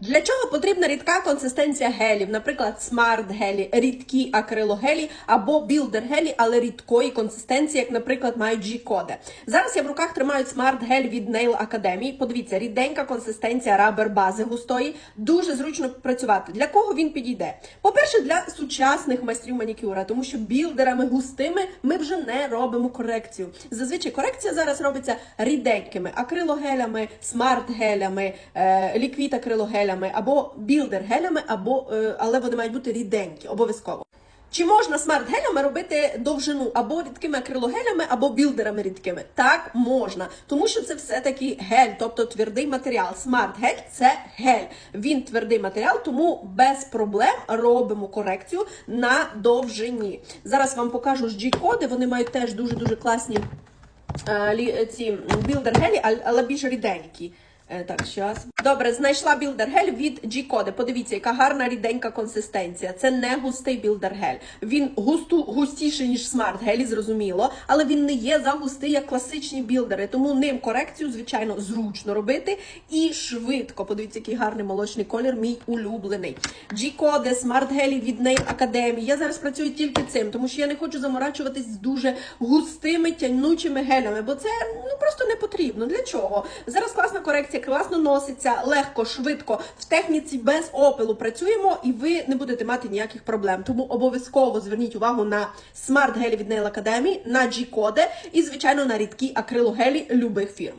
Для чого потрібна рідка консистенція гелів, наприклад, смарт гелі, рідкі акрилогелі або білдер гелі, але рідкої консистенції, як, наприклад, мають G-коди. Зараз я в руках тримаю смарт гель від Nail Academy. Подивіться, ріденька консистенція рабер бази густої, дуже зручно працювати. Для кого він підійде? По-перше, для сучасних майстрів манікюра, тому що білдерами густими ми вже не робимо корекцію. Зазвичай корекція зараз робиться ріденькими акрилогелями, смарт-гелями, е, ліквід акрилогелями або білдер-гелями, або е, але вони мають бути ріденькі, обов'язково. Чи можна смарт-гелями робити довжину або рідкими акрилогелями, або білдерами рідкими? Так, можна, тому що це все-таки гель, тобто твердий матеріал. Смарт-гель це гель. Він твердий матеріал, тому без проблем робимо корекцію на довжині. Зараз вам покажу ж G-коди, вони мають теж дуже-дуже класні е, ці білдер-гелі, але більш ріденькі. Е, Так, щас. Добре, знайшла білдер-гель від G-коди. Подивіться, яка гарна ріденька консистенція. Це не густий білдер-гель. Він густу, густіший, ніж смарт-гелі, зрозуміло, але він не є загустий, як класичні білдери. Тому ним корекцію, звичайно, зручно робити і швидко. Подивіться, який гарний молочний колір, мій улюблений. G-коди, смарт-гелі від Nail Academy. Я зараз працюю тільки цим, тому що я не хочу заморачуватись з дуже густими тянучими гелями, бо це ну просто не потрібно. Для чого? Зараз класна корекція, класно носиться, легко, швидко. В техніці без опилу працюємо, і ви не будете мати ніяких проблем. Тому обов'язково зверніть увагу на смарт-гелі від Nail Academy, на G-коди і, звичайно, на рідкі акрилогелі любих фірм.